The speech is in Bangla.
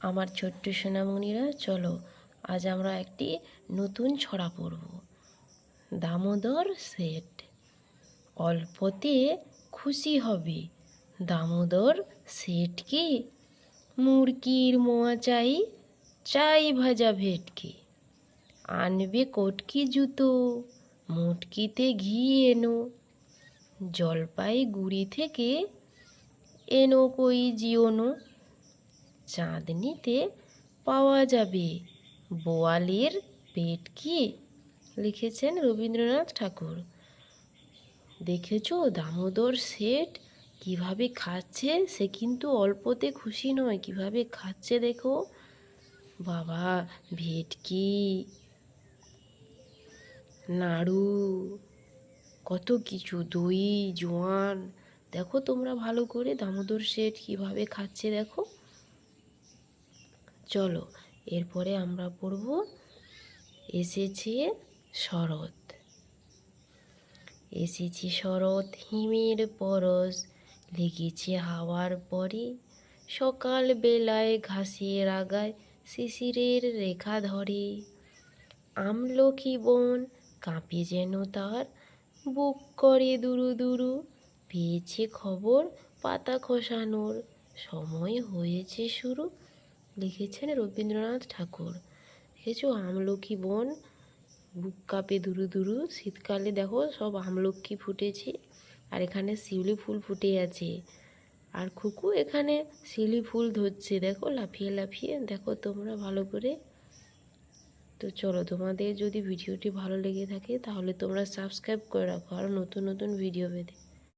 আমার ছোট্ট সোনামণিরা, চলো আজ আমরা একটি নতুন ছড়া পড়ব দামোদর সেট। অল্পতে খুশি হবে। দামোদর সেট কি? মুরগির মোয়া চাই চাই ভাজা ভেটকি। আনবে কটকি জুতো, মুটকিতে ঘি এনো। জলপাই গুড়ি থেকে এনো কই জিওনো? চাঁদনিতে পাওয়া যাবে। বোয়ালের পেট কি? লিখেছেন রবীন্দ্রনাথ ঠাকুর। দেখেছ দামোদর শেঠ কীভাবে খাচ্ছে সে কিন্তু অল্পতে খুশি নয়। কীভাবে খাচ্ছে দেখো। বাবা ভেটকি নাড়ু, কত কিছু, দই, জোয়ান। দেখো তোমরা ভালো করে দামোদর শেঠ কীভাবে খাচ্ছে দেখো। চলো, এরপরে আমরা পড়ব এসেছে শরৎ। এসেছি শরৎ, হিমের পরশ, লেগেছে হাওয়ার পরে। সকাল বেলায় ঘাসের আগায় শিশিরের রেখা ধরে। আমলকি বন কাঁপে যেন তার, বুক করে দুরু দুরু। পেয়েছে খবর পাতা খসানোর, সময় হয়েছে শুরু লিখেছেন রবীন্দ্রনাথ ঠাকুর। দেখেছ আমলকি বন, বুক কাপে দুরু দুরু, শীতকালে দেখো সব আমলকি ফুটেছে, আর এখানে শিউলি ফুল ফুটে আছে। আর খুকু এখানে শিউলি ফুল ধরছে, দেখো লাফিয়ে লাফিয়ে, দেখো তোমরা ভালো করে। তো চলো, তোমাদের যদি ভিডিওটি ভালো লেগে থাকে তাহলে তোমরা সাবস্ক্রাইব করে রাখো আরও নতুন নতুন ভিডিও পেতে।